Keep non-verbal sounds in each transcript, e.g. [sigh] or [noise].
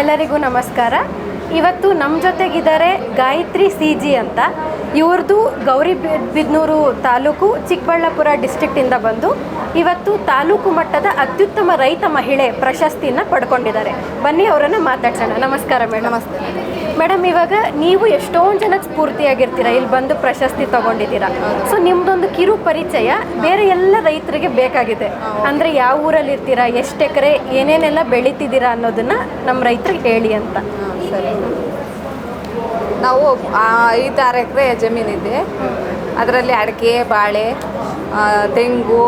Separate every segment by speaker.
Speaker 1: ಎಲ್ಲರಿಗೂ ನಮಸ್ಕಾರ. ಇವತ್ತು ನಮ್ಮ ಜೊತೆಗಿದ್ದಾರೆ ಗಾಯತ್ರಿ ಸಿ ಜಿ ಅಂತ. ಇವ್ರದ್ದು ಗೌರಿ ಬಿದ್ನೂರು ತಾಲೂಕು ಚಿಕ್ಕಬಳ್ಳಾಪುರ ಡಿಸ್ಟಿಕ್ಟಿಂದ ಬಂದು ಇವತ್ತು ತಾಲೂಕು ಮಟ್ಟದ ಅತ್ಯುತ್ತಮ ರೈತ ಮಹಿಳೆ ಪ್ರಶಸ್ತಿಯನ್ನು ಪಡ್ಕೊಂಡಿದ್ದಾರೆ. ಬನ್ನಿ ಅವರನ್ನು ಮಾತಾಡ್ಸೋಣ. ನಮಸ್ಕಾರ ಮೇಡಮ್.
Speaker 2: ನಮಸ್ತೆ.
Speaker 1: ಮೇಡಮ್, ಇವಾಗ ನೀವು ಎಷ್ಟೊಂದು ಜನಕ್ಕೆ ಸ್ಫೂರ್ತಿಯಾಗಿರ್ತೀರ? ಇಲ್ಲಿ ಬಂದು ಪ್ರಶಸ್ತಿ ತಗೊಂಡಿದ್ದೀರಾ? ಸೊ ನಿಮ್ದೊಂದು ಕಿರು ಪರಿಚಯ ಬೇರೆ ಎಲ್ಲ ರೈತರಿಗೆ ಬೇಕಾಗಿದೆ. ಅಂದ್ರೆ ಯಾವ ಊರಲ್ಲಿ ಇರ್ತೀರಾ? ಎಷ್ಟು ಎಕರೆ, ಏನೇನೆಲ್ಲ ಬೆಳಿತಿದ್ದೀರಾ ಅನ್ನೋದನ್ನ ನಮ್ಮ ರೈತರಿಗೆ ಹೇಳಿ ಅಂತ.
Speaker 2: ಸರಿ. ನಾವು ಐದಾರು ಎಕರೆ ಜಮೀನಿದೆ. ಅದರಲ್ಲಿ ಅಡಿಕೆ, ಬಾಳೆ ತೆಂಗು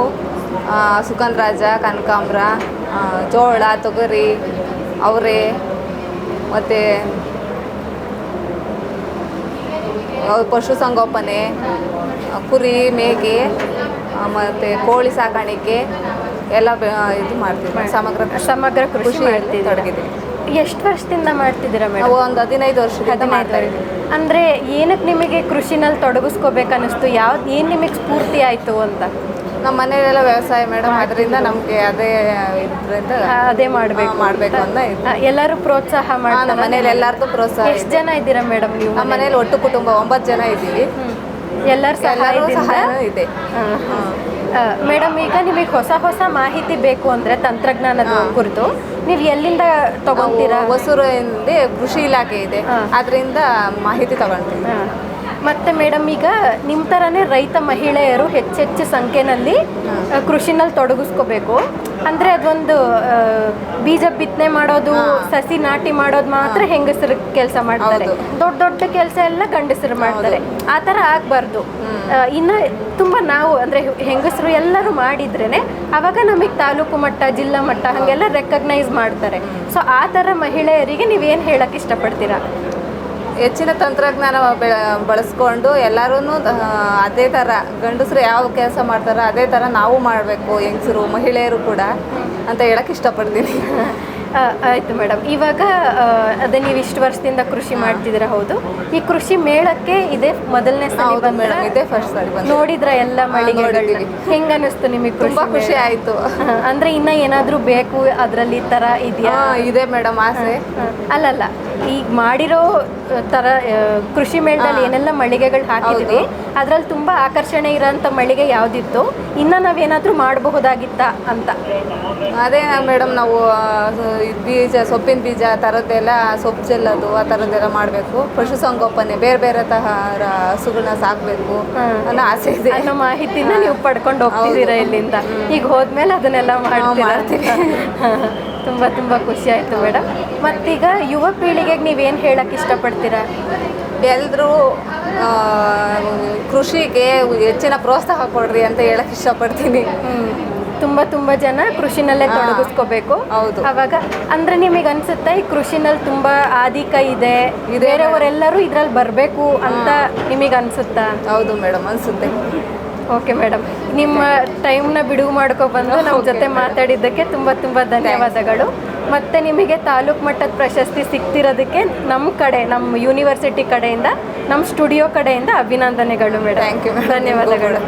Speaker 2: ಸುಗಂಧರಾಜ, ಕನಕಾಂಬ್ರ ಜೋಳ, ತೊಗರಿ, ಅವರೆ, ಮತ್ತು ಪಶುಸಂಗೋಪನೆ ಕುರಿ ಮೇಕೆ ಮತ್ತು ಕೋಳಿ ಸಾಕಾಣಿಕೆ ಎಲ್ಲ ಇದು ಮಾಡ್ತೀವಿ ಸಮಗ್ರ
Speaker 1: ಸಮಗ್ರ ಕೃಷಿ ಮಾಡ್ತೀವಿ
Speaker 2: ತೊಡಗಿದ್ದೀವಿ.
Speaker 1: ಎಷ್ಟು ವರ್ಷದಿಂದ ಮಾಡ್ತಿದ್ದೀರಾ ಮೇಡಮ್
Speaker 2: ನಾವು ಒಂದು ಹದಿನೈದು ವರ್ಷದಿಂದ ಮಾಡ್ತಾ ಇದ್ದೀವಿ.
Speaker 1: ಅಂದ್ರೆ ಏನಕ್ಕೆ ನಿಮಗೆ ಕೃಷಿನಲ್ಲಿ ತೊಡಗಿಸ್ಕೋಬೇಕನ್ನಿಸ್ತು? ಯಾವ್ದು ಏನು ನಿಮಗೆ ಸ್ಫೂರ್ತಿ ಆಯ್ತು ಅಂತ?
Speaker 2: ನಮ್ಮ ಮನೆಯಲ್ಲೆಲ್ಲ ವ್ಯವಸಾಯ ಮೇಡಮ್ ಅದರಿಂದ ನಮಗೆ ಅದೇ ಇದರಿಂದ
Speaker 1: ಅದೇ ಮಾಡಬೇಕು
Speaker 2: ಮಾಡಬೇಕು ಅಂತ.
Speaker 1: ಎಲ್ಲರೂ ಪ್ರೋತ್ಸಾಹ
Speaker 2: ನಮ್ಮ
Speaker 1: ಮಾಡ್ತಾರೆ
Speaker 2: ಮನೇಲಿ ಎಲ್ಲರಿಗೂ ಪ್ರೋತ್ಸಾಹ
Speaker 1: ಎಷ್ಟು ಜನ ಇದ್ದೀರಾ ಮೇಡಮ್ ನೀವು
Speaker 2: ನಮ್ಮ ಮನೇಲಿ ಒಟ್ಟು ಕುಟುಂಬ ಒಂಬತ್ತು ಜನ ಇದ್ದೀವಿ.
Speaker 1: ಎಲ್ಲರೂ
Speaker 2: ಎಲ್ಲರೂ
Speaker 1: ಇದೆ.
Speaker 2: ಸಹಾಯ ಇದೆ
Speaker 1: ಮೇಡಮ್ ಈಗ ನಿಮಗೆ ಹೊಸ ಹೊಸ ಮಾಹಿತಿ ಬೇಕು ಅಂದ್ರೆ ತಂತ್ರಜ್ಞಾನದ ಕುರಿತು ನೀವು ಎಲ್ಲಿಂದ ತಗೊಂತೀರಾ
Speaker 2: ಹೊಸೂರಲ್ಲಿ ಕೃಷಿ ಇಲಾಖೆ ಇದೆ. ಅದರಿಂದ ಮಾಹಿತಿ ತಗೊಳ್ತೀವಿ
Speaker 1: ಹಾ. ಮತ್ತೆ ಮೇಡಮ್ ಈಗ ನಿಮ್ಮ ಥರನೇ ರೈತ ಮಹಿಳೆಯರು ಹೆಚ್ಚೆಚ್ಚು ಸಂಖ್ಯೆನಲ್ಲಿ ಕೃಷಿನಲ್ಲಿ ತೊಡಗಿಸ್ಕೋಬೇಕು. ಅಂದ್ರೆ ಅದೊಂದು ಬೀಜ ಬಿತ್ತನೆ ಮಾಡೋದು ಸಸಿ ನಾಟಿ ಮಾಡೋದು ಮಾತ್ರ ಹೆಂಗಸರು ಕೆಲಸ ಮಾಡ್ತಾರೆ. ದೊಡ್ಡ ದೊಡ್ಡ ಕೆಲಸ ಎಲ್ಲ ಗಂಡಸರು ಮಾಡ್ತಾರೆ. ಆ ಥರ ಆಗಬಾರ್ದು. ಇನ್ನು ತುಂಬ ನಾವು ಅಂದರೆ ಹೆಂಗಸರು ಎಲ್ಲರೂ ಮಾಡಿದ್ರೇನೆ ಅವಾಗ ನಮಗೆ ತಾಲೂಕು ಮಟ್ಟ ಜಿಲ್ಲಾ ಮಟ್ಟ ಹಾಗೆಲ್ಲ ರೆಕಗ್ನೈಸ್ ಮಾಡ್ತಾರೆ. ಸೊ ಆ ಥರ ಮಹಿಳೆಯರಿಗೆ ನೀವೇನು ಹೇಳಕ್ಕೆ ಇಷ್ಟಪಡ್ತೀರಾ?
Speaker 2: ಹೆಚ್ಚಿನ ತಂತ್ರಜ್ಞಾನ ಬೆಳ ಬಳಸ್ಕೊಂಡು ಎಲ್ಲರೂ ಅದೇ ಥರ ಗಂಡಸರು ಯಾವ ಕೆಲಸ ಮಾಡ್ತಾರೋ ಅದೇ ಥರ ನಾವು ಮಾಡಬೇಕು ಹೆಂಗಸರು ಮಹಿಳೆಯರು ಕೂಡ ಅಂತ ಹೇಳಕ್ಕೆ ಇಷ್ಟಪಡ್ತೀನಿ. [laughs]
Speaker 1: ಆಯ್ತು ಮೇಡಮ್. ಇವಾಗ ಅದೇ ನೀವು ಇಷ್ಟು ವರ್ಷದಿಂದ ಕೃಷಿ ಮಾಡ್ತಿದ್ದೀರಾ ಹೌದು. ಈ ಕೃಷಿ ಮೇಳಕ್ಕೆ ಇದೇ ಮೊದಲನೇ ಸಲ
Speaker 2: ಮೇಡಮ್ ಇದೇ ಫಸ್ಟ್
Speaker 1: ನೋಡಿದ್ರ ಎಲ್ಲ
Speaker 2: ಮಳೆ
Speaker 1: ಹೆಂಗ ಅನಿಸ್ತು ನಿಮಗೆ
Speaker 2: ತುಂಬಾ ಖುಷಿ ಆಯ್ತು. [laughs]
Speaker 1: ಅಂದ್ರೆ ಇನ್ನ ಏನಾದ್ರೂ ಬೇಕು ಅದರಲ್ಲಿ ಈ ತರ ಇದೆಯಾ?
Speaker 2: ಇದೆ ಮೇಡಮ್ ಆಸೆ.
Speaker 1: ಅಲ್ಲಲ್ಲ. ಈಗ ಮಾಡಿರೋ ತರ ಕೃಷಿ ಮೇಳದಲ್ಲಿ ಏನೆಲ್ಲ ಮಳಿಗೆಗಳು ಹಾಕಿದ್ವಿ ಅದ್ರಲ್ಲಿ ತುಂಬಾ ಆಕರ್ಷಣೆ ಇರೋಂಥ ಮಳಿಗೆ ಯಾವ್ದಿತ್ತು? ಇನ್ನ ನಾವೇನಾದ್ರೂ ಮಾಡಬಹುದಾಗಿತ್ತ ಅಂತ?
Speaker 2: ಅದೇ ಮೇಡಮ್ ನಾವು ಬೀಜ ಸೊಪ್ಪಿನ ಬೀಜ ಆ ಥರದ್ದೆಲ್ಲ ಸೊಪ್ಪು ಚೆಲ್ಲೋದು ಆ ಥರದ್ದೆಲ್ಲ ಮಾಡಬೇಕು. ಪಶುಸಂಗೋಪನೆ ಬೇರೆ ಬೇರೆ ತರಹ ಹಸುಗಳನ್ನ ಸಾಕಬೇಕು. ಅನ್ನೋ ಆಸೆ ಇದೆ.
Speaker 1: ಅನ್ನೋ ಮಾಹಿತಿನ ನೀವು ಪಡ್ಕೊಂಡು ಹೋಗ್ತಿದ್ದೀರಾ ಇಲ್ಲಿಂದ. ಈಗ ಹೋದ್ಮೇಲೆ ಅದನ್ನೆಲ್ಲ
Speaker 2: ಮಾಡ್ತೀವಿ. [laughs]
Speaker 1: ತುಂಬಾ ತುಂಬಾ ಖುಷಿ ಆಯ್ತು ಮೇಡಮ್. ಮತ್ತೀಗ ಯುವ ಪೀಳಿಗೆಗೆ ನೀವೇನು ಹೇಳಕ್ಕೆ ಇಷ್ಟಪಡ್ತೀರಾ?
Speaker 2: ಎಲ್ಲರೂ ಕೃಷಿಗೆ ಹೆಚ್ಚಿನ ಪ್ರೋತ್ಸಾಹ ಕೊಡ್ರಿ ಅಂತ ಹೇಳಕ್ ಇಷ್ಟಪಡ್ತೀನಿ.
Speaker 1: ತುಂಬ ತುಂಬಾ ತುಂಬಾ ಜನ ಕೃಷಿನಲ್ಲೇ. ತೊಡಗಿಸ್ಕೋಬೇಕು.
Speaker 2: ಹೌದು.
Speaker 1: ಅವಾಗ ಅಂದ್ರೆ ನಿಮಗೆ ಅನ್ಸುತ್ತೆ ಈ ಕೃಷಿನಲ್ಲಿ ತುಂಬಾ ಆದಿಕ ಇದೆ?
Speaker 2: ಇದೆ
Speaker 1: ಬೇರೆಯವರೆಲ್ಲರೂ ಇದ್ರಲ್ಲಿ ಬರಬೇಕು ಅಂತ ನಿಮಗೆ ಅನ್ಸುತ್ತಾ?
Speaker 2: ಹೌದು ಮೇಡಮ್ ಅನ್ಸುತ್ತೆ.
Speaker 1: ಓಕೆ ಮೇಡಮ್ ನಿಮ್ಮ ಟೈಮ್ನ ಬಿಡುವು ಮಾಡ್ಕೊ ಬಂದು ನಮ್ಮ ಜೊತೆ ಮಾತಾಡಿದ್ದಕ್ಕೆ ತುಂಬ ತುಂಬ ಧನ್ಯವಾದಗಳು. ಮತ್ತೆ ನಿಮಗೆ ತಾಲೂಕು ಮಟ್ಟದ ಪ್ರಶಸ್ತಿ ಸಿಗ್ತಿರೋದಕ್ಕೆ ನಮ್ಮ ಕಡೆ ನಮ್ಮ ಯೂನಿವರ್ಸಿಟಿ ಕಡೆಯಿಂದ ನಮ್ಮ ಸ್ಟುಡಿಯೋ ಕಡೆಯಿಂದ ಅಭಿನಂದನೆಗಳು ಮೇಡಮ್
Speaker 2: ಥ್ಯಾಂಕ್ ಯು.
Speaker 1: ಧನ್ಯವಾದಗಳು.